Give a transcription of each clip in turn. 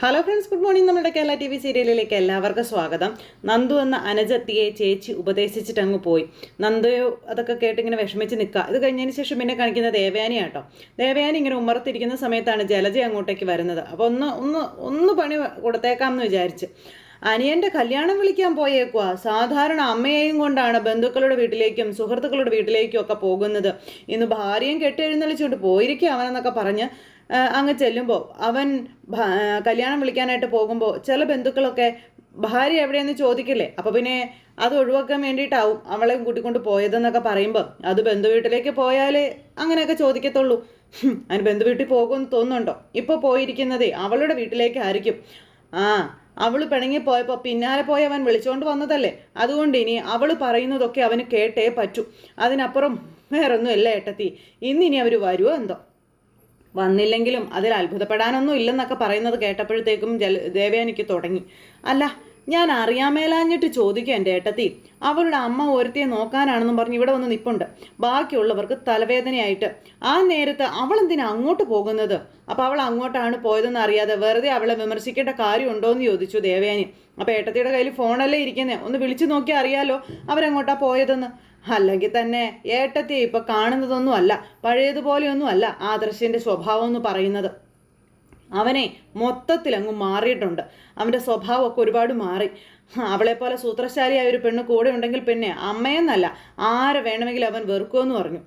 Hello friends good morning നമ്മുടെ Kerala T V സീരിയലിലേക്ക് എല്ലാവർക്കും സ്വാഗതം. നന്ദു എന്ന അനജത്തിയെ ചേച്ചി ഉപദേശിച്ചിട്ട് അങ്ങ് പോയി. നന്ദയോ അതൊക്കെ കേട്ട് ഇങ്ങനെ വിഷമിച്ച് നിൽക്കുക ഇത് കഴിഞ്ഞതിന് ശേഷം പിന്നെ കാണിക്കുന്ന ദേവയാനിയാട്ടോ ദേവയാനി ഇങ്ങനെ ഉമർത്തിരിക്കുന്ന സമയത്താണ് ജലജ അങ്ങോട്ടേക്ക് വരുന്നത്. അപ്പോൾ ഒന്ന് ഒന്ന് ഒന്ന് പണി കൊടുത്തേക്കാം എന്ന് വിചാരിച്ച്. അനിയന്റെ കല്യാണം വിളിക്കാൻ പോയേക്കുക സാധാരണ അമ്മയെയും കൊണ്ടാണ് ബന്ധുക്കളുടെ വീട്ടിലേക്കും സുഹൃത്തുക്കളുടെ വീട്ടിലേക്കും ഒക്കെ പോകുന്നത്. ഇന്ന് ഭാര്യയും കെട്ടെഴുന്നള്ളിച്ചുകൊണ്ട് പോയിരിക്കും അവനെന്നൊക്കെ പറഞ്ഞ് അങ്ങ് ചെല്ലുമ്പോൾ അവൻ കല്യാണം വിളിക്കാനായിട്ട് പോകുമ്പോൾ ചില ബന്ധുക്കളൊക്കെ ഭാര്യ എവിടെയെന്ന് ചോദിക്കില്ലേ? അപ്പോൾ പിന്നെ അത് ഒഴിവാക്കാൻ വേണ്ടിയിട്ടാവും അവളെ കൂട്ടിക്കൊണ്ട് പോയതെന്നൊക്കെ പറയുമ്പോൾ അത് ബന്ധു വീട്ടിലേക്ക് പോയാലേ അങ്ങനെയൊക്കെ ചോദിക്കത്തുള്ളൂ. അതിന് ബന്ധു വീട്ടിൽ പോകുമെന്ന് തോന്നുന്നുണ്ടോ? ഇപ്പോൾ പോയിരിക്കുന്നതേ അവളുടെ വീട്ടിലേക്ക് ആയിരിക്കും ആ അവൾ പിണങ്ങി പോയപ്പോൾ പിന്നാലെ പോയി അവൻ വിളിച്ചുകൊണ്ട് വന്നതല്ലേ? അതുകൊണ്ട് ഇനി അവൾ പറയുന്നതൊക്കെ അവന് കേട്ടേ പറ്റൂ. അതിനപ്പുറം വേറൊന്നും ഇല്ല ഏട്ടത്തി. ഇന്നിനി അവർ വരുമോ എന്തോ? വന്നില്ലെങ്കിലും അതിൽ അത്ഭുതപ്പെടാനൊന്നും ഇല്ലെന്നൊക്കെ പറയുന്നത് കേട്ടപ്പോഴത്തേക്കും ജല ദേവയാനിക്ക് തുടങ്ങി. അല്ല ഞാൻ അറിയാമേലാഞ്ഞിട്ട് ചോദിക്കുക എന്റെ ഏട്ടത്തി. അവളുടെ അമ്മ ഒരുത്തിയെ നോക്കാനാണെന്നും പറഞ്ഞ് ഇവിടെ വന്ന് നിപ്പുണ്ട്. ബാക്കിയുള്ളവർക്ക് തലവേദനയായിട്ട്. ആ നേരത്ത് അവൾ എന്തിനാ അങ്ങോട്ട് പോകുന്നത്? അപ്പോൾ അവൾ അങ്ങോട്ടാണ് പോയതെന്ന് അറിയാതെ വെറുതെ അവളെ വിമർശിക്കേണ്ട കാര്യമുണ്ടോ എന്ന് ചോദിച്ചു ദേവയാനി. അപ്പോൾ ഏട്ടത്തിയുടെ കയ്യിൽ ഫോണല്ലേ ഇരിക്കുന്നേ? ഒന്ന് വിളിച്ചു നോക്കിയാൽ അറിയാലോ അവരങ്ങോട്ടാണ് പോയതെന്ന്. അല്ലെങ്കിൽ തന്നെ ഏട്ടത്തെ ഇപ്പൊ കാണുന്നതൊന്നുമല്ല പഴയതുപോലെയൊന്നുമല്ല ആദർശിന്റെ സ്വഭാവം എന്ന് പറയുന്നത്. അവനെ മൊത്തത്തിൽ അങ്ങ് മാറിയിട്ടുണ്ട്. അവന്റെ സ്വഭാവമൊക്കെ ഒരുപാട് മാറി. അവളെപ്പോലെ സൂത്രശാലിയായ ഒരു പെണ്ണ് കൂടെ ഉണ്ടെങ്കിൽ പിന്നെ അമ്മയെന്നല്ല ആരെ വേണമെങ്കിലും അവൻ വെറുക്കുമെന്ന് പറഞ്ഞു.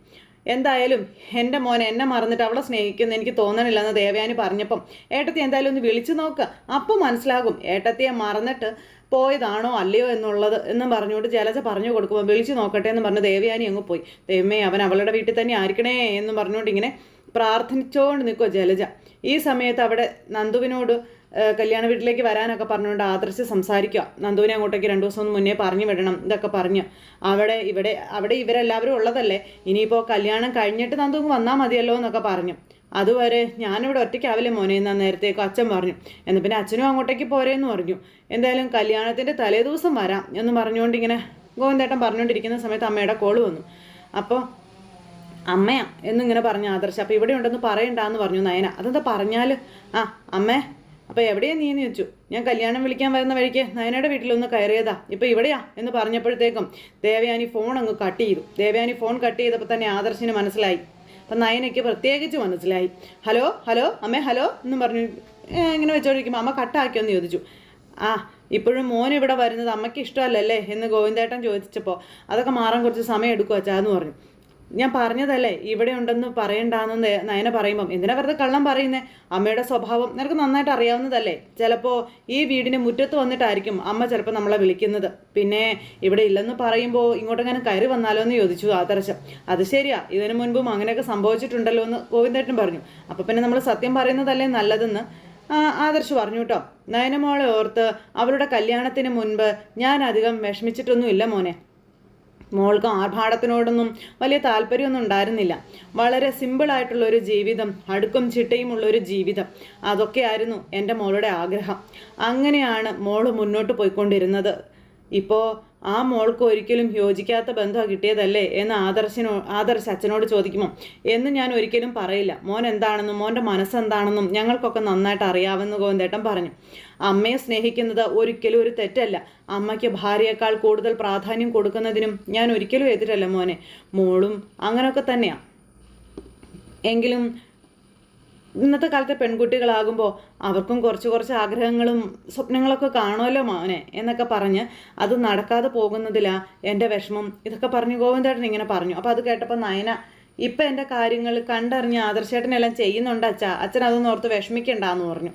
എന്തായാലും എന്റെ മോനെ എന്നെ മറന്നിട്ട് അവളെ സ്നേഹിക്കുന്ന എനിക്ക് തോന്നണില്ലെന്ന് ദേവയാനി പറഞ്ഞപ്പം ഏട്ടത്തി എന്തായാലും ഒന്ന് വിളിച്ചു നോക്കുക അപ്പം മനസ്സിലാകും ഏട്ടത്തിയെ മറന്നിട്ട് പോയതാണോ അല്ലയോ എന്നുള്ളത് എന്നും പറഞ്ഞുകൊണ്ട് ജലജ പറഞ്ഞു കൊടുക്കുമ്പോൾ വിളിച്ചു നോക്കട്ടെ എന്ന് പറഞ്ഞ് ദേവയാനി അങ്ങ് പോയി. ദൈവമേ അവൻ അവളുടെ വീട്ടിൽ തന്നെ ആയിരിക്കണേ എന്ന് പറഞ്ഞുകൊണ്ട് ഇങ്ങനെ പ്രാർത്ഥിച്ചുകൊണ്ട് നിൽക്കുക ജലജ. ഈ സമയത്ത് അവിടെ നന്ദുവിനോട് കല്യാണ വീട്ടിലേക്ക് വരാനൊക്കെ പറഞ്ഞുകൊണ്ട് ആദർശ് സംസാരിക്കുക. നന്ദുവിനെ അങ്ങോട്ടേക്ക് രണ്ടു ദിവസം മുന്നേ പറഞ്ഞു വിടണം ഇതൊക്കെ പറഞ്ഞ്. അവിടെ ഇവിടെ അവിടെ ഇവരെല്ലാവരും ഉള്ളതല്ലേ? ഇനിയിപ്പോൾ കല്യാണം കഴിഞ്ഞിട്ട് നന്ദുവിന് വന്നാൽ മതിയല്ലോ എന്നൊക്കെ പറഞ്ഞു. അതുവരെ ഞാനിവിടെ ഒറ്റയ്ക്കാവില്ലേ മോനെ എന്നാ നേരത്തേക്ക് അച്ഛൻ പറഞ്ഞു. എന്നാൽ പിന്നെ അച്ഛനും അങ്ങോട്ടേക്ക് പോരേന്ന് പറഞ്ഞു. എന്തായാലും കല്യാണത്തിന്റെ തലേദിവസം വരാം എന്ന് പറഞ്ഞുകൊണ്ട് ഇങ്ങനെ ഗോവിന്ദേട്ടൻ പറഞ്ഞുകൊണ്ടിരിക്കുന്ന സമയത്ത് അമ്മയുടെ കോൾ വന്നു. അപ്പോൾ അമ്മയാ എന്നിങ്ങനെ പറഞ്ഞു ആദർശ്. അപ്പോൾ ഇവിടെ ഉണ്ടെന്ന് പറയണ്ടാന്ന് പറഞ്ഞു നയന. അതെന്താ പറഞ്ഞാൽ ആ അമ്മേ അപ്പോൾ എവിടെയാ എന്ന് ചോദിച്ചു? ഞാൻ കല്യാണം വിളിക്കാൻ വരുന്ന വഴിക്ക് നയനയുടെ വീട്ടിലൊന്ന് കയറിയതാ. ഇപ്പോൾ ഇവിടെയാ എന്ന് പറഞ്ഞപ്പോഴത്തേക്കും ദേവയാനി ഫോൺ അങ്ങ് കട്ട് ചെയ്തു. ദേവയാനി ഫോൺ കട്ട് ചെയ്തപ്പോൾ തന്നെ ആദർശിന് മനസ്സിലായി. അപ്പം നയനയ്ക്ക് പ്രത്യേകിച്ച് മനസ്സിലായി. ഹലോ ഹലോ അമ്മേ ഹലോ എന്നും പറഞ്ഞു ഇങ്ങനെ വെച്ചോണ്ടിരിക്കുമ്പോൾ അമ്മ കട്ടാക്കിയോന്ന് ചോദിച്ചു. ആ ഇപ്പോഴും മോൻ ഇവിടെ വരുന്നത് അമ്മയ്ക്ക് ഇഷ്ടമല്ലല്ലേ? എന്ന് ഗോവിന്ദേട്ടൻ ചോദിച്ചപ്പോൾ അതൊക്കെ മാറാൻ കുറച്ച് സമയം എടുക്കുക എന്ന് പറഞ്ഞു. ഞാൻ പറഞ്ഞതല്ലേ ഇവിടെ ഉണ്ടെന്ന് പറയണ്ടാന്ന് നയന പറയുമ്പം. എന്തിനാ വെറുതെ കള്ളം പറയുന്നേ? അമ്മയുടെ സ്വഭാവം നിനക്ക് നന്നായിട്ട് അറിയാവുന്നതല്ലേ. ചിലപ്പോൾ ഈ വീടിന്റെ മുറ്റത്ത് വന്നിട്ടായിരിക്കും അമ്മ ചിലപ്പോൾ നമ്മളെ വിളിക്കുന്നത്. പിന്നെ ഇവിടെ ഇല്ലെന്ന് പറയുമ്പോൾ ഇങ്ങോട്ടെങ്ങനെ കയറി വന്നാലോ എന്ന് ചോദിച്ചു ആദർശം അത് ശരിയാ ഇതിനു മുൻപും അങ്ങനെയൊക്കെ സംഭവിച്ചിട്ടുണ്ടല്ലോ എന്ന് ഗോവിന്ദേട്ടൻ പറഞ്ഞു. അപ്പോൾ പിന്നെ നമ്മൾ സത്യം പറയുന്നതല്ലേ നല്ലതെന്ന്? ആദർശ് പറഞ്ഞു കേട്ടോ നയനമോളെ ഓർത്ത് അവരുടെ കല്യാണത്തിന് മുൻപ് ഞാൻ അധികം വിഷമിച്ചിട്ടൊന്നുമില്ല മോനെ. മോൾക്ക് ആർഭാടത്തിനോടൊന്നും വലിയ താല്പര്യമൊന്നും ഉണ്ടായിരുന്നില്ല. വളരെ സിമ്പിളായിട്ടുള്ള ഒരു ജീവിതം അടുക്കും ചിട്ടയുമുള്ള ഒരു ജീവിതം. അതൊക്കെയായിരുന്നു എന്റെ മോളുടെ ആഗ്രഹം. അങ്ങനെയാണ് മോൾ മുന്നോട്ട് പോയിക്കൊണ്ടിരുന്നത്. ഇപ്പോൾ ആ മോൾക്ക് ഒരിക്കലും യോജിക്കാത്ത ബന്ധം കിട്ടിയതല്ലേ എന്ന് ആദർശനോ ആദർശ് അച്ഛനോട് ചോദിക്കുമോ? എന്ന് ഞാൻ ഒരിക്കലും പറയില്ല. മോൻ എന്താണെന്നും മോന്റെ മനസ്സെന്താണെന്നും ഞങ്ങൾക്കൊക്കെ നന്നായിട്ട് അറിയാമെന്ന് ഗോവിന്ദേട്ടൻ പറഞ്ഞു. അമ്മയെ സ്നേഹിക്കുന്നത് ഒരിക്കലും ഒരു തെറ്റല്ല. അമ്മയ്ക്ക് ഭാര്യയേക്കാൾ കൂടുതൽ പ്രാധാന്യം കൊടുക്കുന്നതിനും ഞാൻ ഒരിക്കലും എതിരല്ല മോനെ. മോളും അങ്ങനെയൊക്കെ തന്നെയാണ് എങ്കിലും ഇന്നത്തെ കാലത്തെ പെൺകുട്ടികളാകുമ്പോൾ അവർക്കും കുറച്ച് കുറച്ച് ആഗ്രഹങ്ങളും സ്വപ്നങ്ങളൊക്കെ കാണുമല്ലോ മോനെ എന്നൊക്കെ പറഞ്ഞ് അത് നടക്കാതെ പോകുന്നതിലാ എന്റെ വിഷമം. ഇതൊക്കെ പറഞ്ഞ് ഗോവിന്ദേട്ടൻ ഇങ്ങനെ പറഞ്ഞു. അപ്പോൾ അത് കേട്ടപ്പോൾ നയന ഇപ്പം എന്റെ കാര്യങ്ങൾ കണ്ടറിഞ്ഞ് ആദർശേട്ടനെല്ലാം ചെയ്യുന്നുണ്ട് അച്ഛ. അച്ഛൻ അതൊന്നും ഓർത്ത് വിഷമിക്കണ്ടെന്ന് പറഞ്ഞു.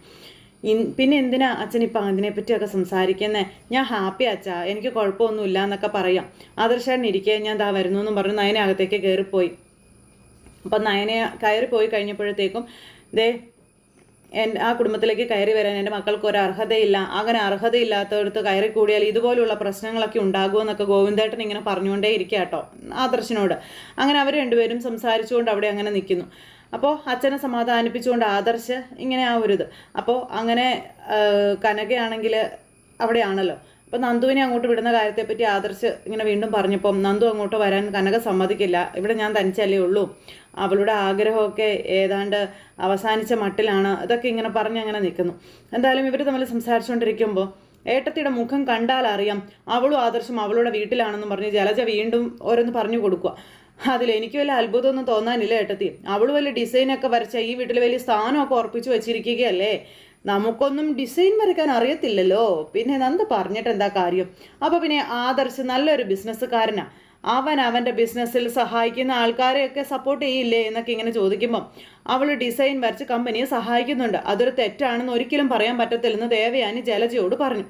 പിന്നെ എന്തിനാ അച്ഛൻ ഇപ്പം അതിനെപ്പറ്റിയൊക്കെ സംസാരിക്കുന്നത് ഞാൻ ഹാപ്പി അച്ഛാ. എനിക്ക് കുഴപ്പമൊന്നുമില്ല എന്നൊക്കെ പറയാം. ആദർശേട്ടൻ ഇരിക്കെ ഞാൻ ദാ വരുന്നു എന്നും പറഞ്ഞു നയന അകത്തേക്ക് കയറിപ്പോയി അപ്പം നയനെ കയറി പോയി കഴിഞ്ഞപ്പോഴത്തേക്കും ദേ ആ കുടുംബത്തിലേക്ക് കയറി വരാൻ എന്റെ മക്കൾക്ക് ഒരു അർഹതയില്ല. അങ്ങനെ അർഹതയില്ലാത്തടത്ത് കയറി കൂടിയാൽ ഇതുപോലുള്ള പ്രശ്നങ്ങളൊക്കെ ഉണ്ടാകുമെന്നൊക്കെ ഗോവിന്ദേട്ടൻ ഇങ്ങനെ പറഞ്ഞുകൊണ്ടേ ഇരിക്കുക കേട്ടോ ആദർശനോട്. അങ്ങനെ അവർ രണ്ടുപേരും സംസാരിച്ചുകൊണ്ട് അവിടെ അങ്ങനെ നിൽക്കുന്നു. അപ്പോൾ അച്ഛനെ സമാധാനിപ്പിച്ചുകൊണ്ട് ആദർശ് ഇങ്ങനെ ആ ഒരു ഇത്. അപ്പോൾ അങ്ങനെ കനകയാണെങ്കിൽ അവിടെയാണല്ലോ. അപ്പോൾ നന്ദുവിനെ അങ്ങോട്ട് വിടുന്ന കാര്യത്തെപ്പറ്റി ആദർശ് ഇങ്ങനെ വീണ്ടും പറഞ്ഞപ്പം നന്ദു അങ്ങോട്ട് വരാൻ കനക സമ്മതിക്കില്ല. ഇവിടെ ഞാൻ തനിച്ചല്ലേ ഉള്ളൂ. അവളുടെ ആഗ്രഹമൊക്കെ ഏതാണ്ട് അവസാനിച്ച മട്ടിലാണ്. അതൊക്കെ ഇങ്ങനെ പറഞ്ഞ് അങ്ങനെ നിൽക്കുന്നു. എന്തായാലും ഇവർ തമ്മിൽ സംസാരിച്ചുകൊണ്ടിരിക്കുമ്പോൾ ഏട്ടത്തിയുടെ മുഖം കണ്ടാൽ അറിയാം അവളും ആദർശം അവളുടെ വീട്ടിലാണെന്നും പറഞ്ഞ് ജലജ വീണ്ടും ഓരോന്ന് പറഞ്ഞു കൊടുക്കുക. അതിൽ എനിക്ക് വലിയ അത്ഭുതമൊന്നും തോന്നാനില്ല ഏട്ടത്തി. അവൾ വലിയ ഡിസൈനൊക്കെ വരച്ച ഈ വീട്ടിൽ വലിയ സ്ഥാനമൊക്കെ ഉറപ്പിച്ചു വെച്ചിരിക്കുകയല്ലേ? നമുക്കൊന്നും ഡിസൈൻ വരയ്ക്കാൻ അറിയത്തില്ലല്ലോ. പിന്നെ നന്ദ പറഞ്ഞിട്ട് എന്താ കാര്യം? അപ്പോൾ പിന്നെ ആദർശ് നല്ലൊരു ബിസിനസ്സുകാരനാ. അവൻ അവന്റെ ബിസിനസ്സിൽ സഹായിക്കുന്ന ആൾക്കാരെയൊക്കെ സപ്പോർട്ട് ചെയ്യില്ലേ എന്നൊക്കെ ഇങ്ങനെ ചോദിക്കുമ്പം അവൾ ഡിസൈൻ വരച്ച് കമ്പനിയെ സഹായിക്കുന്നുണ്ട്. അതൊരു തെറ്റാണെന്ന് ഒരിക്കലും പറയാൻ പറ്റത്തില്ലെന്ന് ദേവയാനി ജലജയോട് പറഞ്ഞു.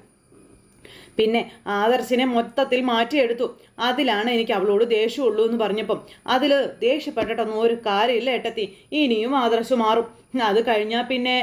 പിന്നെ ആദർശിനെ മൊത്തത്തിൽ മാറ്റിയെടുത്തു. അതിലാണ് എനിക്ക് അവളോട് ദേഷ്യമുള്ളൂ എന്ന് പറഞ്ഞപ്പം അതിൽ ദേഷ്യപ്പെട്ടിട്ടൊന്നും ഒരു കാര്യമില്ല ഏട്ടത്തി. ഇനിയും ആദർശ് മാറും. അത് കഴിഞ്ഞാൽ പിന്നെ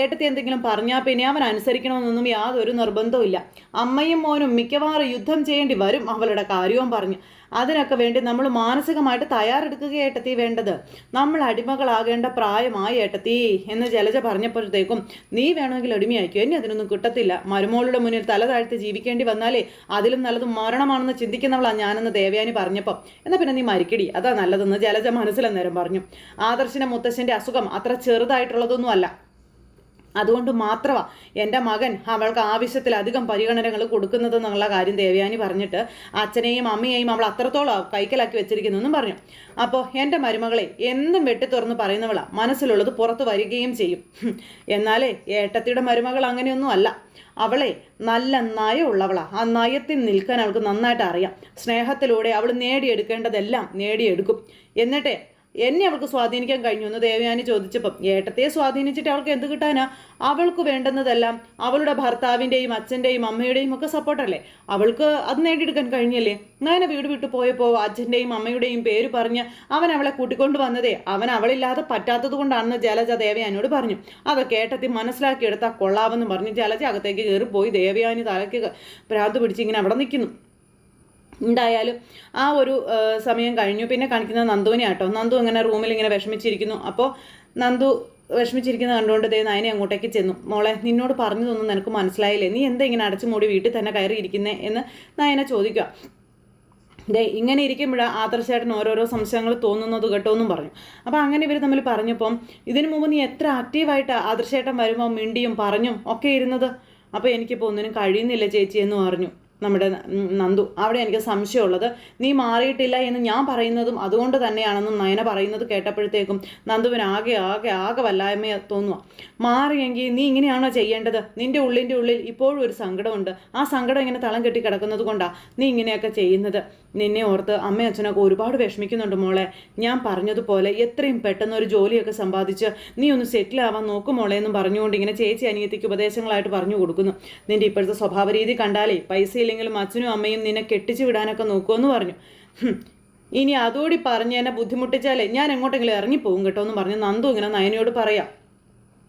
ഏട്ടത്തി എന്തെങ്കിലും പറഞ്ഞാൽ പിന്നെ അവൻ അനുസരിക്കണമെന്നൊന്നും യാതൊരു നിർബന്ധവും അമ്മയും മോനും മിക്കവാറും യുദ്ധം ചെയ്യേണ്ടി വരും അവളുടെ കാര്യവും പറഞ്ഞു. അതിനൊക്കെ വേണ്ടി നമ്മൾ മാനസികമായിട്ട് തയ്യാറെടുക്കുകയായിട്ട് തീ വേണ്ടത്. നമ്മൾ അടിമകളാകേണ്ട പ്രായമായി ഏട്ടത്തി എന്ന് ജലജ പറഞ്ഞപ്പോഴത്തേക്കും നീ വേണമെങ്കിൽ അടിമയായിക്കോ എന്നെ അതിനൊന്നും കിട്ടത്തില്ല. മരുമോളുടെ മുന്നിൽ തല താഴ്ത്തി ജീവിക്കേണ്ടി വന്നാലേ അതിലും നല്ലത് മരണമാണെന്ന് ചിന്തിക്കുന്നവളാണ് ഞാനെന്ന് ദേവയാനി പറഞ്ഞപ്പം. എന്നാൽ പിന്നെ നീ മരിക്കടി. അതാ നല്ലതെന്ന് ജലജ മനസ്സിലെന്നേരം പറഞ്ഞു. ആദർശന മുത്തശ്ശന്റെ അസുഖം അത്ര ചെറുതായിട്ടുള്ളതൊന്നും അല്ല അതുകൊണ്ട് മാത്രമാണ് എന്റെ മകൻ അവൾക്ക് ആവശ്യത്തിലധികം പരിഗണനകൾ കൊടുക്കുന്നത് എന്നുള്ള കാര്യം ദേവയാനി പറഞ്ഞിട്ട് അച്ഛനെയും അമ്മയെയും അവൾ അത്രത്തോളം കൈക്കലാക്കി വെച്ചിരിക്കുന്നു പറഞ്ഞു. അപ്പോൾ എന്റെ മരുമകളെ എന്തും വെട്ടി തുറന്ന് പറയുന്നവളാ. മനസ്സിലുള്ളത് പുറത്ത് വരികയും ചെയ്യും. എന്നാലേ ഏട്ടത്തിയുടെ മരുമകൾ അങ്ങനെയൊന്നും അല്ല. അവളെ നല്ല നയമുള്ളവളാ ആ നയത്തിൽ നിൽക്കാൻ അവൾക്ക് നന്നായിട്ട് അറിയാം. സ്നേഹത്തിലൂടെ അവൾ നേടിയെടുക്കേണ്ടതെല്ലാം നേടിയെടുക്കും. എന്നിട്ടേ എന്നെ അവൾക്ക് സ്വാധീനിക്കാൻ കഴിഞ്ഞു എന്ന് ദേവയാനി ചോദിച്ചപ്പം ഏട്ടത്തെ സ്വാധീനിച്ചിട്ട് അവൾക്ക് എന്ത് കിട്ടാനാ? അവൾക്ക് വേണ്ടുന്നതെല്ലാം അവളുടെ ഭർത്താവിന്റെയും അച്ഛന്റെയും അമ്മയുടെയും ഒക്കെ സപ്പോർട്ടല്ലേ അവൾക്ക് അത് നേടിയെടുക്കാൻ കഴിഞ്ഞല്ലേ? അങ്ങനെ വീട് വിട്ടു പോയപ്പോൾ അച്ഛന്റെയും അമ്മയുടെയും പേര് പറഞ്ഞ് അവൻ അവളെ കൂട്ടിക്കൊണ്ട് വന്നതേ അവൻ അവളില്ലാതെ പറ്റാത്തത് കൊണ്ടാണെന്ന് ജലജ ദേവയാനിയോട് പറഞ്ഞു. അതൊക്കെ ഏട്ടത്തി മനസ്സിലാക്കിയെടുത്താൽ കൊള്ളാമെന്ന് പറഞ്ഞ് ജലജ അകത്തേക്ക് കയറിപ്പോയി ദേവയാനി തലയ്ക്ക് ഭ്രാന്ത് പിടിച്ചിങ്ങനെ അവിടെ നിൽക്കുന്നു ഉണ്ടായാലും ആ ഒരു സമയം കഴിഞ്ഞു. പിന്നെ കാണിക്കുന്നത് നന്ദുവിനെ ആട്ടോ. നന്ദു ഇങ്ങനെ റൂമിൽ ഇങ്ങനെ വിഷമിച്ചിരിക്കുന്നു. അപ്പോൾ നന്ദു വിഷമിച്ചിരിക്കുന്നത് കണ്ടുകൊണ്ട് ദേ നയനെ അങ്ങോട്ടേക്ക് ചെന്നു. മോളെ നിന്നോട് പറഞ്ഞതൊന്നും നിനക്ക് മനസ്സിലായില്ലേ? നീ എന്താ ഇങ്ങനെ അടച്ചു മൂടി വീട്ടിൽ തന്നെ കയറിയിരിക്കുന്നേ എന്ന് നയനെ ചോദിക്കുക. ദേ ഇങ്ങനെ ഇരിക്കുമ്പോഴാണ് ആദർശായിട്ടിന് ഓരോരോ സംശയങ്ങൾ തോന്നുന്നത് കേട്ടോ എന്നും പറഞ്ഞു. അപ്പോൾ അങ്ങനെ ഇവർ തമ്മിൽ പറഞ്ഞപ്പം ഇതിനു മുമ്പ് നീ എത്ര ആക്റ്റീവായിട്ട് ആദർശേട്ടൻ വരുമ്പോൾ മിണ്ടിയും പറഞ്ഞും ഒക്കെ ഇരുന്നത്? അപ്പോൾ എനിക്കിപ്പോൾ ഒന്നിനും കഴിയുന്നില്ല ചേച്ചി എന്ന് പറഞ്ഞു. നമ്മുടെ നന്ദു. അവിടെ എനിക്ക് സംശയമുള്ളത്. നീ മാറിയിട്ടില്ല എന്ന് ഞാൻ പറയുന്നതും അതുകൊണ്ട് തന്നെയാണെന്നും നയന പറയുന്നത് കേട്ടപ്പോഴത്തേക്കും നന്ദുവിന് ആകെ ആകെ ആകെ വല്ലായ്മ തോന്നുക മാറിയെങ്കിൽ നീ ഇങ്ങനെയാണോ ചെയ്യേണ്ടത്? നിന്റെ ഉള്ളിന്റെ ഉള്ളിൽ ഇപ്പോഴും ഒരു സങ്കടമുണ്ട്. ആ സങ്കടം ഇങ്ങനെ തളം കെട്ടി കിടക്കുന്നത് കൊണ്ടാണ് നീ ഇങ്ങനെയൊക്കെ ചെയ്യുന്നത്? നിന്നെ ഓർത്ത് അമ്മയും അച്ഛനൊക്കെ ഒരുപാട് വിഷമിക്കുന്നുണ്ട് മോളെ. ഞാൻ പറഞ്ഞതുപോലെ എത്രയും പെട്ടെന്ന് ഒരു ജോലിയൊക്കെ സമ്പാദിച്ച് നീ ഒന്ന് സെറ്റിൽ ആവാൻ നോക്കും മോളെ എന്നും പറഞ്ഞുകൊണ്ട് ഇങ്ങനെ ചേച്ചി അനിയത്തിക്ക് ഉപദേശങ്ങളായിട്ട് പറഞ്ഞു കൊടുക്കുന്നു. നിന്റെ ഇപ്പോഴത്തെ സ്വഭാവ രീതി കണ്ടാലേ പൈസ ഇല്ലെങ്കിലും അച്ഛനും അമ്മയും നിന്നെ കെട്ടിച്ചു വിടാനൊക്കെ നോക്കുമെന്ന് പറഞ്ഞു. ഇനി അതോടി പറഞ്ഞ് എന്നെ ബുദ്ധിമുട്ടിച്ചാലേ ഞാൻ എങ്ങോട്ടെങ്കിലും ഇറങ്ങിപ്പോകും കേട്ടോ എന്ന് പറഞ്ഞ് നന്ദു ഇങ്ങനെ നയനയോട് പറയാം.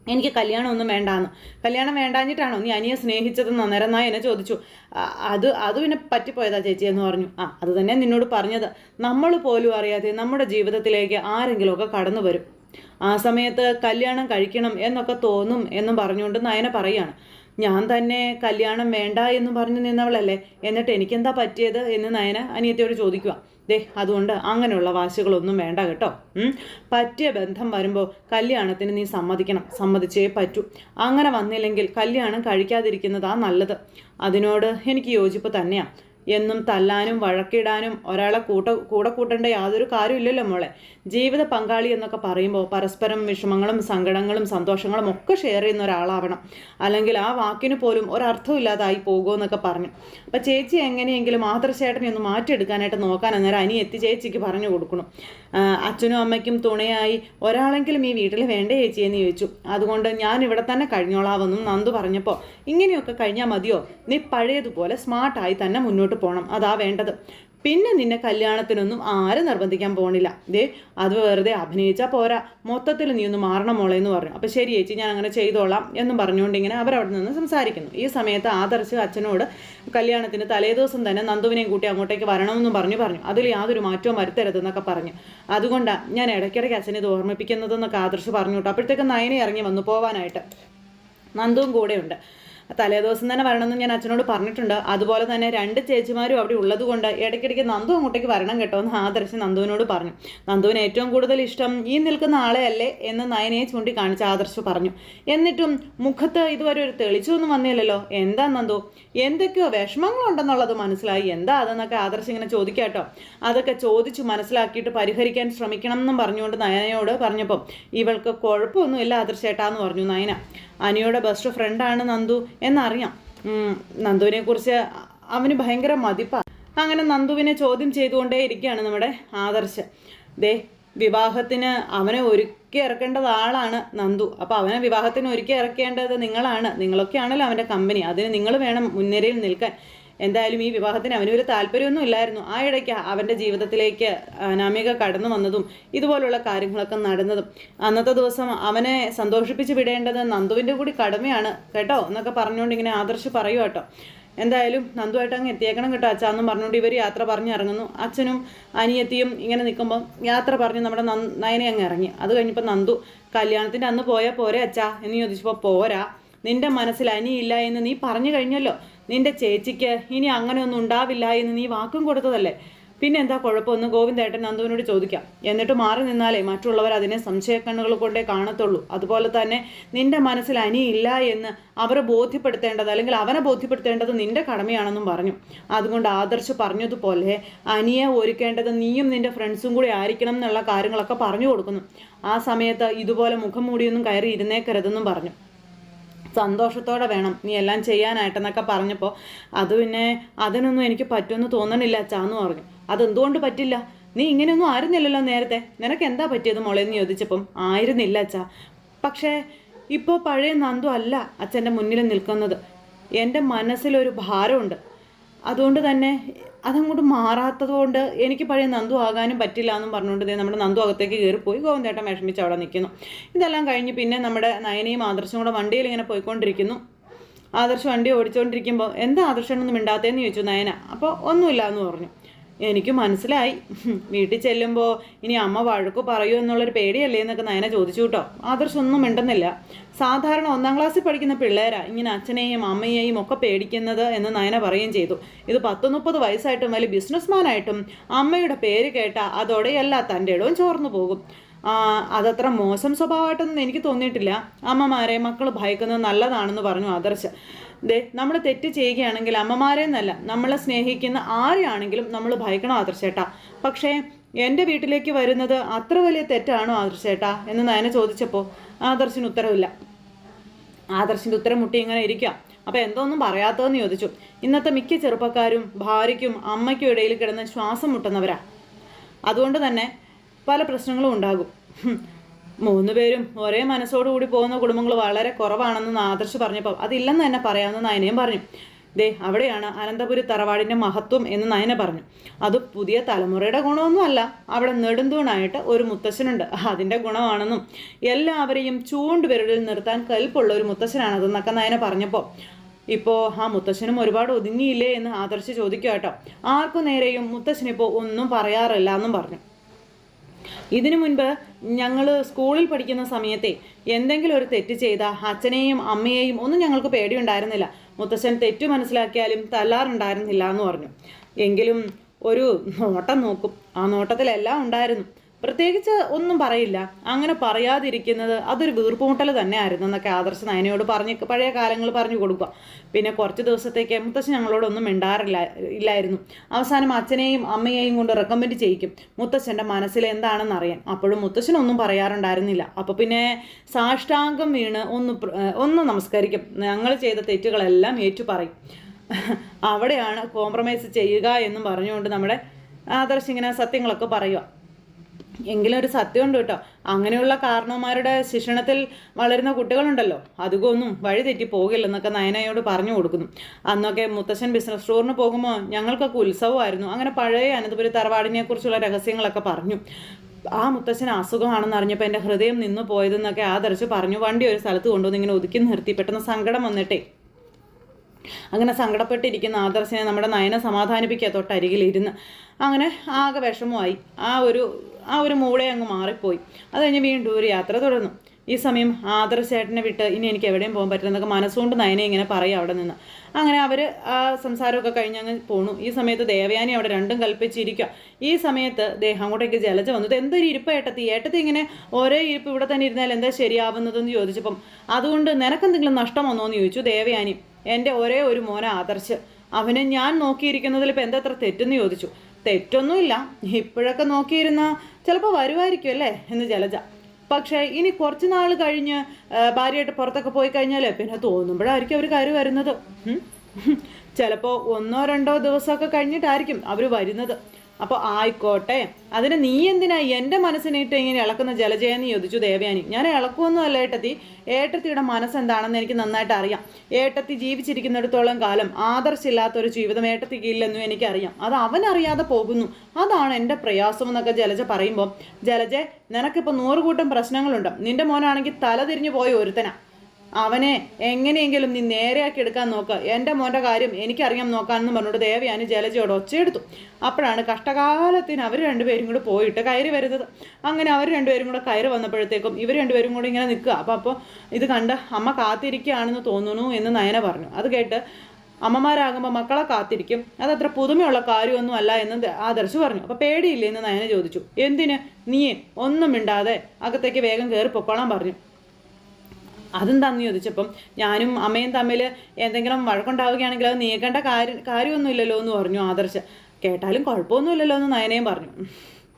എനിക്ക് കല്യാണമൊന്നും വേണ്ടാന്ന്. കല്യാണം വേണ്ടാഞ്ഞിട്ടാണോ നീ അനിയെ സ്നേഹിച്ചതെന്ന് അന്നേരം എന്നെ ചോദിച്ചു. അത് അത് പിന്നെ പറ്റിപ്പോയതാ ചേച്ചി എന്ന് പറഞ്ഞു. ആ അത് തന്നെ നിന്നോട് പറഞ്ഞത്. നമ്മൾ പോലും അറിയാതെ നമ്മുടെ ജീവിതത്തിലേക്ക് ആരെങ്കിലുമൊക്കെ കടന്നു വരും. ആ സമയത്ത് കല്യാണം കഴിക്കണം എന്നൊക്കെ തോന്നും എന്നും പറഞ്ഞുകൊണ്ട് നയന പറയാണ്. ഞാൻ തന്നെ കല്യാണം വേണ്ട എന്ന് പറഞ്ഞു നിന്നവളല്ലേ? എന്നിട്ട് എനിക്കെന്താ പറ്റിയത്? എന്ന് നയന അനിയത്തിയോട് ചോദിക്കുക ദേ അതുകൊണ്ട് അങ്ങനെയുള്ള വാശികളൊന്നും വേണ്ട കേട്ടോ. പറ്റിയ ബന്ധം വരുമ്പോൾ കല്യാണത്തിന് നീ സമ്മതിക്കണം. സമ്മതിച്ചേ പറ്റൂ. അങ്ങനെ വന്നില്ലെങ്കിൽ കല്യാണം കഴിക്കാതിരിക്കുന്നതാ നല്ലത്. അതിനോട് എനിക്ക് യോജിപ്പ് തന്നെയാണ് എന്നും തല്ലാനും വഴക്കിടാനും ഒരാളെ കൂട്ട കൂടെ കൂട്ടേണ്ട യാതൊരു കാര്യമില്ലല്ലോ മോളെ. ജീവിത പങ്കാളി എന്നൊക്കെ പറയുമ്പോൾ പരസ്പരം വിഷമങ്ങളും സങ്കടങ്ങളും സന്തോഷങ്ങളും ഒക്കെ ഷെയർ ചെയ്യുന്ന ഒരാളാവണം. അല്ലെങ്കിൽ ആ വാക്കിന് പോലും ഒരർത്ഥമില്ലാതായി പോകുമെന്നൊക്കെ പറഞ്ഞു. അപ്പം ചേച്ചി എങ്ങനെയെങ്കിലും ആദർശേട്ടനെ ഒന്ന് മാറ്റിയെടുക്കാനായിട്ട് നോക്കാൻ അന്നേരം അനി എത്തി ചേച്ചിക്ക് പറഞ്ഞു കൊടുക്കണം. അച്ഛനും അമ്മയ്ക്കും തുണയായി ഒരാളെങ്കിലും ഈ വീട്ടിൽ വേണ്ടേ ചേച്ചി എന്ന് ചോദിച്ചു. അതുകൊണ്ട് ഞാൻ ഇവിടെ തന്നെ കഴിഞ്ഞോളാവെന്നും നന്ദു പറഞ്ഞപ്പോൾ ഇങ്ങനെയൊക്കെ കഴിഞ്ഞാൽ മതിയോ? നീ പഴയതുപോലെ സ്മാർട്ടായി തന്നെ മുന്നോട്ട് മുന്നോട്ട് പോകണം അതാ വേണ്ടത്. പിന്നെ നിന്നെ കല്യാണത്തിനൊന്നും ആരും നിർബന്ധിക്കാൻ പോകണില്ല ദേ അത് വെറുതെ അഭിനയിച്ചാൽ പോരാ. മൊത്തത്തിൽ നീ ഒന്ന് മാറണം മോളെ എന്ന് പറഞ്ഞു. അപ്പോൾ ശരി ചേച്ചി ഞാൻ അങ്ങനെ ചെയ്തോളാം എന്നും പറഞ്ഞുകൊണ്ട് ഇങ്ങനെ അവരവിടെ നിന്ന് സംസാരിക്കുന്നു. ഈ സമയത്ത് ആദർശ് അച്ഛനോട് കല്യാണത്തിന് തലേദിവസം തന്നെ നന്ദുവിനെയും കൂട്ടി അങ്ങോട്ടേക്ക് വരണമെന്നും പറഞ്ഞു പറഞ്ഞു. അതിൽ യാതൊരു മാറ്റവും വരുത്തരുതെന്നൊക്കെ പറഞ്ഞു. അതുകൊണ്ടാണ് ഞാൻ ഇടയ്ക്കിടയ്ക്ക് അച്ഛനെ ഇത് ഓർമ്മിപ്പിക്കുന്നതെന്നൊക്കെ ആദർശ് പറഞ്ഞു കേട്ടോ. അപ്പോഴത്തേക്ക് നയനെ ഇറങ്ങി വന്നു പോവാനായിട്ട്. നന്ദുവും കൂടെയുണ്ട്. തലേദിവസം തന്നെ വരണമെന്ന് ഞാൻ അച്ഛനോട് പറഞ്ഞിട്ടുണ്ട്. അതുപോലെ തന്നെ രണ്ട് ചേച്ചിമാരും അവിടെ ഉള്ളതുകൊണ്ട് ഇടയ്ക്കിടയ്ക്ക് നന്ദു അങ്ങോട്ടേക്ക് വരണം കേട്ടോ എന്ന് ആദർശ് നന്ദുവിനോട് പറഞ്ഞു. നന്ദുവിന് ഏറ്റവും കൂടുതൽ ഇഷ്ടം ഈ നിൽക്കുന്ന ആളെയല്ലേ എന്ന് നയനയെ ചൂണ്ടിക്കാണിച്ച് ആദർശ് പറഞ്ഞു. എന്നിട്ടും മുഖത്ത് ഇതുവരെ ഒരു തെളിച്ചൊന്നും വന്നില്ലല്ലോ. എന്താ നന്ദു? എന്തൊക്കെയോ വിഷമങ്ങളുണ്ടെന്നുള്ളത് മനസ്സിലായി. എന്താ അതെന്നൊക്കെ ആദർശ് ഇങ്ങനെ ചോദിക്കാട്ടോ അതൊക്കെ ചോദിച്ചു മനസ്സിലാക്കിയിട്ട് പരിഹരിക്കാൻ ശ്രമിക്കണം എന്നും പറഞ്ഞുകൊണ്ട് നയനയോട് പറഞ്ഞപ്പം ഇവൾക്ക് കുഴപ്പമൊന്നുമില്ല ആദർശേട്ടാന്ന് പറഞ്ഞു നയന. അനിയുടെ ബെസ്റ്റ് ഫ്രണ്ടാണ് നന്ദു എന്നറിയാം. നന്ദുവിനെ കുറിച്ച് അവന് ഭയങ്കര മതിപ്പാണ് അങ്ങനെ നന്ദുവിനെ ചോദ്യം ചെയ്തുകൊണ്ടേ ഇരിക്കുകയാണ് നമ്മുടെ ആദർശ്. ദേ വിവാഹത്തിന് അവനെ ഒരുക്കി ഇറക്കേണ്ടത് ആളാണ് നന്ദു. അപ്പോൾ അവനെ വിവാഹത്തിന് ഒരുക്കി ഇറക്കേണ്ടത് നിങ്ങളാണ്. നിങ്ങളൊക്കെയാണല്ലോ അവന്റെ കമ്പനി അതിന് നിങ്ങൾ വേണം മുൻനിരയിൽ നിൽക്കാൻ. എന്തായാലും ഈ വിവാഹത്തിന് അവന് ഒരു താല്പര്യമൊന്നും ഇല്ലായിരുന്നു. ആ ഇടയ്ക്ക് അവന്റെ ജീവിതത്തിലേക്ക് അനാമിക കടന്നു വന്നതും ഇതുപോലുള്ള കാര്യങ്ങളൊക്കെ നടന്നതും. അന്നത്തെ ദിവസം അവനെ സന്തോഷിപ്പിച്ച് വിടേണ്ടത് നന്ദുവിന്റെ കൂടി കടമയാണ് കേട്ടോ എന്നൊക്കെ പറഞ്ഞുകൊണ്ട് ഇങ്ങനെ ആദർശ് പറയൂ കേട്ടോ. എന്തായാലും നന്ദുമായിട്ട് അങ്ങ് എത്തിയേക്കണം കേട്ടോ അച്ഛാ എന്നും പറഞ്ഞുകൊണ്ട് ഇവർ യാത്ര പറഞ്ഞ് ഇറങ്ങുന്നു. അച്ഛനും അനിയത്തിയും ഇങ്ങനെ നിൽക്കുമ്പോൾ യാത്ര പറഞ്ഞ് നമ്മുടെ നയനെ അങ്ങ് ഇറങ്ങി. അത് കഴിഞ്ഞപ്പോൾ നന്ദു കല്യാണത്തിന്റെ അന്ന് പോയാൽ പോരെ അച്ഛാ? എന്ന് ചോദിച്ചപ്പോൾ പോരാ. നിന്റെ മനസ്സിൽ അനിയില്ല എന്ന് നീ പറഞ്ഞു കഴിഞ്ഞല്ലോ. നിന്റെ ചേച്ചിക്ക് ഇനി അങ്ങനെയൊന്നും ഉണ്ടാവില്ല എന്ന് നീ വാക്കും കൊടുത്തതല്ലേ? പിന്നെ എന്താ കുഴപ്പമൊന്നും ഗോവിന്ദേട്ടൻ നന്ദുവിനോട് ചോദിക്കാം. എന്നിട്ട് മാറി നിന്നാലേ മറ്റുള്ളവർ അതിനെ സംശയക്കണ്ണുകൾ കൊണ്ടേ കാണത്തുള്ളൂ. അതുപോലെ തന്നെ നിന്റെ മനസ്സിൽ അനിയില്ല എന്ന് അവരെ ബോധ്യപ്പെടുത്തേണ്ടത് അല്ലെങ്കിൽ അവനെ ബോധ്യപ്പെടുത്തേണ്ടത് നിന്റെ കടമയാണെന്നും പറഞ്ഞു. അതുകൊണ്ട് ആദർശ് പറഞ്ഞതുപോലെ അനിയെ ഒരുക്കേണ്ടത് നീയും നിന്റെ ഫ്രണ്ട്സും കൂടി ആയിരിക്കണം എന്നുള്ള കാര്യങ്ങളൊക്കെ പറഞ്ഞു കൊടുക്കുന്നു. ആ സമയത്ത് ഇതുപോലെ മുഖം മൂടിയൊന്നും കയറി ഇരുന്നേക്കരുതെന്നും പറഞ്ഞു. സന്തോഷത്തോടെ വേണം. നീ എല്ലാം ചെയ്യാനായിട്ടെന്നൊക്കെ പറഞ്ഞപ്പോൾ അത് പിന്നെ അതിനൊന്നും എനിക്ക് പറ്റുമെന്ന് തോന്നണില്ല അച്ഛാന്ന് പറഞ്ഞു. അതെന്തുകൊണ്ട് പറ്റില്ല? നീ ഇങ്ങനെയൊന്നും ആയിരുന്നില്ലല്ലോ നേരത്തെ. നിനക്ക് എന്താ പറ്റിയത് മോളെ എന്ന് ചോദിച്ചപ്പം? ആയിരുന്നില്ല അച്ഛാ. പക്ഷേ ഇപ്പോൾ പഴയ നന്ദു അല്ല അച്ഛന്റെ മുന്നിൽ നിൽക്കുന്നത്. എന്റെ മനസ്സിലൊരു ഭാരമുണ്ട്. അതുകൊണ്ട് തന്നെ അതങ്ങോട്ട് മാറാത്തത് കൊണ്ട് എനിക്ക് പഴയ നന്ദു ആകാനും പറ്റില്ല എന്നും പറഞ്ഞുകൊണ്ട് നമ്മുടെ നന്ദു അകത്തേക്ക് കയറിപ്പോയി. ഗോവിന്ദേട്ടൻ വിഷമിച്ച് അവിടെ നിൽക്കുന്നു ഇതെല്ലാം കഴിഞ്ഞ് പിന്നെ നമ്മുടെ നയനയും ആദർശവും കൂടെ വണ്ടിയിൽ ഇങ്ങനെ പോയിക്കൊണ്ടിരിക്കുന്നു. ആദർശ് വണ്ടി ഓടിച്ചുകൊണ്ടിരിക്കുമ്പോൾ എന്താ ആദർശനൊന്നും മിണ്ടാത്തതെന്ന് ചോദിച്ചു നയന. അപ്പോൾ ഒന്നുമില്ല എന്ന് പറഞ്ഞു. എനിക്ക് മനസ്സിലായി. വീട്ടിൽ ചെല്ലുമ്പോൾ ഇനി അമ്മ വഴക്ക് പറയൂ എന്നുള്ളൊരു പേടിയല്ലേ എന്നൊക്കെ നയന ചോദിച്ചു കേട്ടോ ആദർശൊന്നും മിണ്ടുന്നില്ല. സാധാരണ ഒന്നാം ക്ലാസ്സിൽ പഠിക്കുന്ന പിള്ളേരാ ഇങ്ങനെ അച്ഛനെയും അമ്മയെയും ഒക്കെ പേടിക്കുന്നത് എന്ന് നയന പറയുകയും ചെയ്തു. ഇത് പത്ത് മുപ്പത് വയസ്സായിട്ടും വലിയ ബിസിനസ്മാനായിട്ടും അമ്മയുടെ പേര് കേട്ടാൽ അതോടെ എല്ലാ തന്റെ ഇടവും ചോർന്നു പോകും. അതത്ര മോശം സ്വഭാവമായിട്ടൊന്നും എനിക്ക് തോന്നിയിട്ടില്ല. അമ്മമാരെ മക്കൾ ഭയക്കുന്നത് നല്ലതാണെന്ന് പറഞ്ഞു ആദർശ്. ദേ നമ്മൾ തെറ്റ് ചെയ്യുകയാണെങ്കിൽ അമ്മമാരെ എന്നല്ല നമ്മളെ സ്നേഹിക്കുന്ന ആരെയാണെങ്കിലും നമ്മൾ ഭയക്കണം ആദർശേട്ടാ. പക്ഷേ എന്റെ വീട്ടിലേക്ക് വരുന്നത് അത്ര വലിയ തെറ്റാണോ ആദർശേട്ടാ? എന്ന് നയന ചോദിച്ചപ്പോൾ ആദർശിന് ഉത്തരവില്ല. ആദർശിന്റെ ഉത്തരം മുട്ടി ഇങ്ങനെ ഇരിക്കുക അപ്പോൾ എന്തോന്നും പറയാത്തതെന്ന് ചോദിച്ചു. ഇന്നത്തെ മിക്ക ചെറുപ്പക്കാരും ഭാര്യയ്ക്കും അമ്മയ്ക്കും ഇടയിൽ കിടന്ന് ശ്വാസം മുട്ടുന്നവരാ. അതുകൊണ്ട് തന്നെ പല പ്രശ്നങ്ങളും ഉണ്ടാകും. മൂന്ന് പേരും ഒരേ മനസ്സോടുകൂടി പോകുന്ന കുടുംബങ്ങൾ വളരെ കുറവാണെന്ന് ആദർശ് പറഞ്ഞപ്പോൾ അതില്ലെന്ന് തന്നെ പറയാമെന്ന് നയനയും പറഞ്ഞു. ദേ അവിടെയാണ് അനന്തപുരി തറവാടിന്റെ മഹത്വം എന്ന് നയന പറഞ്ഞു. അത് പുതിയ തലമുറയുടെ ഗുണമൊന്നുമല്ല. അവിടെ നെടുന്തൂണായിട്ട് ഒരു മുത്തശ്ശനുണ്ട്. അതിന്റെ ഗുണമാണെന്നും എല്ലാവരെയും ചൂണ്ടുവിരലിൽ നിർത്താൻ കൽപ്പുള്ള ഒരു മുത്തശ്ശനാണതെന്നൊക്കെ നയന പറഞ്ഞപ്പോൾ ഇപ്പോൾ ആ മുത്തശ്ശനും ഒരുപാട് ഒതുങ്ങിയില്ലേ? എന്ന് ആദർശ് ചോദിക്കുക കേട്ടോ ആർക്കു നേരെയും മുത്തശ്ശനിപ്പോൾ ഒന്നും പറയാറില്ല എന്നും പറഞ്ഞു. ഇതിനു മുൻപ് ഞങ്ങൾ സ്കൂളിൽ പഠിക്കുന്ന സമയത്തെ എന്തെങ്കിലും ഒരു തെറ്റ് ചെയ്ത അച്ഛനെയും അമ്മയെയും ഒന്നും ഞങ്ങൾക്ക് പേടിയുണ്ടായിരുന്നില്ല. മുത്തശ്ശൻ തെറ്റു മനസ്സിലാക്കിയാലും തല്ലാറുണ്ടായിരുന്നില്ല എന്ന് പറഞ്ഞു. എങ്കിലും ഒരു നോട്ടം നോക്കും. ആ നോട്ടത്തിലെല്ലാം ഉണ്ടായിരുന്നു. പ്രത്യേകിച്ച് ഒന്നും പറയില്ല. അങ്ങനെ പറയാതിരിക്കുന്നത് അതൊരു വീർപ്പുമുട്ടൽ തന്നെയായിരുന്നു എന്നൊക്കെ ആദർശ നയനയോട് പറഞ്ഞ് പഴയ കാലങ്ങൾ പറഞ്ഞു കൊടുക്കുക. പിന്നെ കുറച്ച് ദിവസത്തേക്ക് മുത്തശ്ശൻ ഞങ്ങളോടൊന്നും മിണ്ടാറില്ല ഇല്ലായിരുന്നു. അവസാനം അച്ഛനെയും അമ്മയെയും കൊണ്ട് റെക്കമെൻഡ് ചെയ്യിക്കും. മുത്തശ്ശന്റെ മനസ്സിൽ എന്താണെന്ന് അറിയാൻ. അപ്പോഴും മുത്തശ്ശനൊന്നും പറയാറുണ്ടായിരുന്നില്ല. അപ്പോൾ പിന്നെ സാഷ്ടാംഗം വീണ് ഒന്ന് ഒന്ന് നമസ്കരിക്കും. ഞങ്ങൾ ചെയ്ത തെറ്റുകളെല്ലാം ഏറ്റു പറയും. അവിടെയാണ് കോംപ്രമൈസ് ചെയ്യുക എന്നും പറഞ്ഞുകൊണ്ട് നമ്മുടെ ആദർശ് ഇങ്ങനെ സത്യങ്ങളൊക്കെ പറയുക. എങ്കിലും ഒരു സത്യമുണ്ട് കേട്ടോ. അങ്ങനെയുള്ള കാരണവന്മാരുടെ ശിക്ഷണത്തിൽ വളരുന്ന കുട്ടികളുണ്ടല്ലോ. അതുകൊന്നും വഴി തെറ്റി പോകില്ലെന്നൊക്കെ നയനയോട് പറഞ്ഞു കൊടുക്കുന്നു. അന്നൊക്കെ മുത്തശ്ശൻ ബിസിനസ് സ്റ്റോറിന് പോകുമ്പോൾ ഞങ്ങൾക്കൊക്കെ ഉത്സവമായിരുന്നു. അങ്ങനെ പഴയ അനന്തപുരി തറവാടിനെ കുറിച്ചുള്ള രഹസ്യങ്ങളൊക്കെ പറഞ്ഞു. ആ മുത്തശ്ശൻ അസുഖമാണെന്ന് അറിഞ്ഞപ്പോൾ എന്റെ ഹൃദയം നിന്നു പോയതെന്നൊക്കെ ആദർശ് പറഞ്ഞു വണ്ടി ഒരു സ്ഥലത്ത് കൊണ്ടുവന്ന് ഇങ്ങനെ ഒതുക്കി നിർത്തി പെട്ടെന്ന് സങ്കടം വന്നിട്ടേ. അങ്ങനെ സങ്കടപ്പെട്ടിരിക്കുന്ന ആദർശനെ നമ്മുടെ നയനെ സമാധാനിപ്പിക്കുക തൊട്ടരികിലിരുന്ന്. അങ്ങനെ ആകെ വിഷമമായി. ആ ഒരു ആ ഒരു മൂടെ അങ്ങ് മാറിപ്പോയി. അത് കഴിഞ്ഞ് വീണ്ടും ഒരു യാത്ര തുടർന്നു. ഈ സമയം ആദർശേട്ടനെ വിട്ട് ഇനി എനിക്ക് എവിടെയും പോകാൻ പറ്റില്ലെന്നൊക്കെ മനസ്സുകൊണ്ട് നയനെ ഇങ്ങനെ പറയും അവിടെ നിന്ന്. അങ്ങനെ അവർ ആ സംസാരമൊക്കെ കഴിഞ്ഞ് അങ്ങ് പോണു. ഈ സമയത്ത് ദേവയാനി അവിടെ രണ്ടും കൽപ്പിച്ചിരിക്കുക ഈ സമയത്ത് ദേഹം അങ്ങോട്ടേക്ക് ജലജ വന്നു. എന്തൊരു ഇരിപ്പ് ഏട്ടത്തി? ഏട്ടത്തി ഇങ്ങനെ ഒരേ ഇരിപ്പ് ഇവിടെ തന്നെ ഇരുന്നാൽ എന്താ ശരിയാവുന്നതെന്ന് ചോദിച്ചപ്പം അതുകൊണ്ട് നിനക്കെന്തെങ്കിലും നഷ്ടം വന്നോ എന്ന് ചോദിച്ചു ദേവയാനി. എന്റെ ഒരേ ഒരു മോനെ ആദർശ്. അവനെ ഞാൻ നോക്കിയിരിക്കുന്നതിൽ ഇപ്പം എന്താ അത്ര തെറ്റെന്ന് ചോദിച്ചു. തെറ്റൊന്നുമില്ല. ഇപ്പോഴൊക്കെ നോക്കിയിരുന്ന ചിലപ്പോൾ വരുമായിരിക്കും അല്ലേ എന്ന് ജലജ. പക്ഷേ ഇനി കുറച്ച് നാൾ കഴിഞ്ഞ് ഭാര്യയായിട്ട് പുറത്തൊക്കെ പോയി കഴിഞ്ഞാൽ പിന്നെ തോന്നുമ്പോഴായിരിക്കും അവർ കയറി വരുന്നത്. ചിലപ്പോൾ ഒന്നോ രണ്ടോ ദിവസമൊക്കെ കഴിഞ്ഞിട്ടായിരിക്കും അവർ വരുന്നത്. അപ്പോൾ ആയിക്കോട്ടെ. അതിന് നീ എന്തിനാ എന്റെ മനസ്സിനിട്ട് ഇങ്ങനെ ഇളക്കുന്ന ജലജയെന്ന് ചോദിച്ചു ദേവയാനി. ഞാൻ ഇളക്കുമൊന്നും അല്ല ഏട്ടത്തി. ഏട്ടത്തിയുടെ മനസ്സെന്താണെന്ന് എനിക്ക് നന്നായിട്ട് അറിയാം. ഏട്ടത്തി ജീവിച്ചിരിക്കുന്നിടത്തോളം കാലം ആദർശില്ലാത്തൊരു ജീവിതം ഏട്ടത്തിക്ക് ഇല്ലെന്നും എനിക്കറിയാം. അത് അവനറിയാതെ പോകുന്നു. അതാണ് എന്റെ പ്രയാസം എന്നൊക്കെ ജലജ പറയുമ്പോൾ ജലജ നിനക്കിപ്പോൾ നൂറുകൂട്ടം പ്രശ്നങ്ങളുണ്ട്. നിന്റെ മോനാണെങ്കിൽ തല തിരിഞ്ഞു പോയ ഒരുത്തനാ. അവനെ എങ്ങനെയെങ്കിലും നീ നേരെയാക്കി എടുക്കാൻ നോക്ക്. എന്റെ മോന്റെ കാര്യം എനിക്കറിയാം നോക്കാമെന്ന് പറഞ്ഞിട്ട് ദേവയാനി ജലജയോട് ഒച്ചയെടുത്തു. അപ്പോഴാണ് കഷ്ടകാലത്തിന് അവർ രണ്ടുപേരും കൂടെ പോയിട്ട് കയറി വരുന്നത്. അങ്ങനെ അവർ രണ്ടുപേരും കൂടെ കയറി വന്നപ്പോഴത്തേക്കും ഇവർ രണ്ടുപേരും കൂടെ ഇങ്ങനെ നിൽക്കുക. അപ്പോൾ അപ്പോൾ ഇത് കണ്ട് അമ്മ കാത്തിരിക്കുകയാണെന്ന് തോന്നുന്നു എന്ന് നയന പറഞ്ഞു. അത് കേട്ട് അമ്മമാരാകുമ്പോൾ മക്കളെ കാത്തിരിക്കും. അതത്ര പുതുമയുള്ള കാര്യമൊന്നും അല്ല എന്ന് ആദർശ് പറഞ്ഞു. അപ്പോൾ പേടിയില്ലേ എന്ന് നയന ചോദിച്ചു. എന്തിന്? നീ ഒന്നും മിണ്ടാതെ അകത്തേക്ക് വേഗം കയറി പൊക്കോളാൻ പറഞ്ഞു. അതെന്താന്ന് ചോദിച്ചപ്പം ഞാനും അമ്മയും തമ്മിൽ എന്തെങ്കിലും വഴക്കുണ്ടാവുകയാണെങ്കിൽ അത് നീക്കേണ്ട കാര്യം കാര്യമൊന്നുമില്ലല്ലോ എന്ന് പറഞ്ഞു ആദർശ. കേട്ടാലും കുഴപ്പമൊന്നുമില്ലല്ലോ എന്ന് നയനയും പറഞ്ഞു.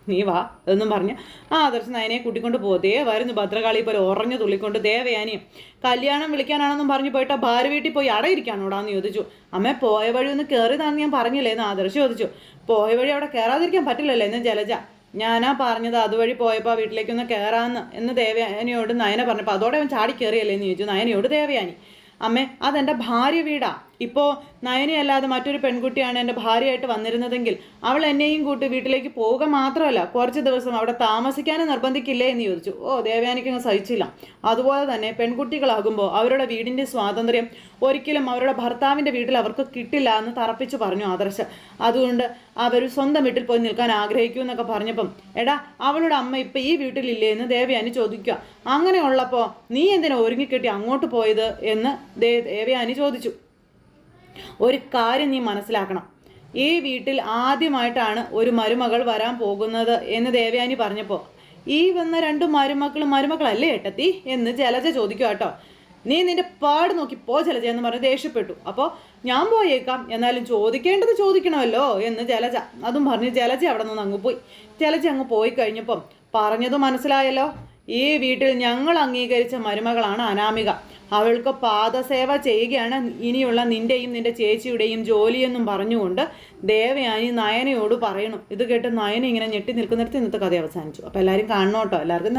നീ വാ എന്നും പറഞ്ഞ്. ആ ആദർശ് നയനയെ കൂട്ടിക്കൊണ്ട് പോതേ വരുന്നു ഭദ്രകാളി പോലെ ഉറഞ്ഞു തുള്ളിക്കൊണ്ട്. ദേവയാനിയും കല്യാണം വിളിക്കാനാണെന്നും പറഞ്ഞു പോയിട്ട് ഭാര്യ വീട്ടിൽ പോയി അടയിരിക്കാനോടാന്ന് ചോദിച്ചു. അമ്മ പോയ വഴി ഒന്ന് കയറിയതാണെന്ന് ഞാൻ പറഞ്ഞില്ലേ എന്ന് ആദർശ് ചോദിച്ചു. പോയ വഴി അവിടെ കയറാതിരിക്കാൻ പറ്റില്ലല്ലോ എന്ന് ജലജ. ഞാനാ പറഞ്ഞത് അതുവഴി പോയപ്പോൾ വീട്ടിലേക്കൊന്ന് കയറാന്ന് എന്ന് ദേവയാനിയോട് നയന പറഞ്ഞപ്പോൾ അതോടെ അവൻ ചാടി കയറിയല്ലേ എന്ന് ചോദിച്ചു. നയനയോട് ദേവയാനി അമ്മേ അതെന്റെ ഭാര്യ വീടാ. ഇപ്പോൾ നയനയല്ലാതെ മറ്റൊരു പെൺകുട്ടിയാണ് എന്റെ ഭാര്യയായിട്ട് വന്നിരുന്നതെങ്കിൽ അവൾ എന്നെയും കൂട്ടി വീട്ടിലേക്ക് പോവുക മാത്രമല്ല കുറച്ച് ദിവസം അവിടെ താമസിക്കാനും നിർബന്ധിക്കില്ലേ എന്ന് ചോദിച്ചു. ഓ ദേവയാനിക്ക് അങ്ങ് സഹിച്ചില്ല. അതുപോലെ തന്നെ പെൺകുട്ടികളാകുമ്പോൾ അവരുടെ വീടിന്റെ സ്വാതന്ത്ര്യം ഒരിക്കലും അവരുടെ ഭർത്താവിന്റെ വീട്ടിൽ അവർക്ക് കിട്ടില്ല എന്ന് തറപ്പിച്ചു പറഞ്ഞു ആദർശ. അതുകൊണ്ട് അവർ സ്വന്തം വീട്ടിൽ പോയി നിൽക്കാൻ ആഗ്രഹിക്കൂ എന്നൊക്കെ പറഞ്ഞപ്പം എടാ അവളുടെ അമ്മ ഇപ്പം ഈ വീട്ടിലില്ലേ എന്ന് ദേവയാനി ചോദിക്കുക. അങ്ങനെയുള്ളപ്പോൾ നീ എന്തിനാ ഒരുങ്ങിക്കെട്ടി അങ്ങോട്ട് പോയത് എന്ന് ദേവയാനി ചോദിച്ചു. ഒരു കാര്യം നീ മനസ്സിലാക്കണം. ഈ വീട്ടിൽ ആദ്യമായിട്ടാണ് ഒരു മരുമകൾ വരാൻ പോകുന്നത് എന്ന് ദേവയാനി പറഞ്ഞപ്പോൾ ഈ വന്ന രണ്ട് മരുമക്കളും മരുമക്കളല്ലേ ഏട്ടത്തി? എന്ന് ജലജ ചോദിക്കുക കേട്ടോ. നീ നിന്റെ പാട് നോക്കി പോ ജലജ എന്ന് പറഞ്ഞ് ദേഷ്യപ്പെട്ടു. അപ്പോൾ ഞാൻ പോയേക്കാം. എന്നാലും ചോദിക്കേണ്ടത് ചോദിക്കണമല്ലോ എന്ന് ജലജ. അതും പറഞ്ഞ് ജലജ അവിടെ നിന്ന് അങ്ങ് പോയി. ജലജ അങ്ങ് പോയി കഴിഞ്ഞപ്പം പറഞ്ഞത് മനസ്സിലായല്ലോ. ഈ വീട്ടിൽ ഞങ്ങൾ അംഗീകരിച്ച മരുമകളാണ് അനാമിക. അവൾക്ക് പാദസേവ ചെയ്യുകയാണ്. ഇനിയുള്ള നിന്റെയും നിന്റെ ചേച്ചിയുടെയും ജോലിയെന്നും പറഞ്ഞുകൊണ്ട് ദേവയാനി നയനയോട് പറയണം. ഇത് കേട്ട് നയന ഇങ്ങനെ ഞെട്ടി നിൽക്കുന്നിടത്ത് ഇന്നത്തെ കഥ അവസാനിച്ചു. അപ്പോൾ എല്ലാവരും കാണണം കേട്ടോ എല്ലാവർക്കും.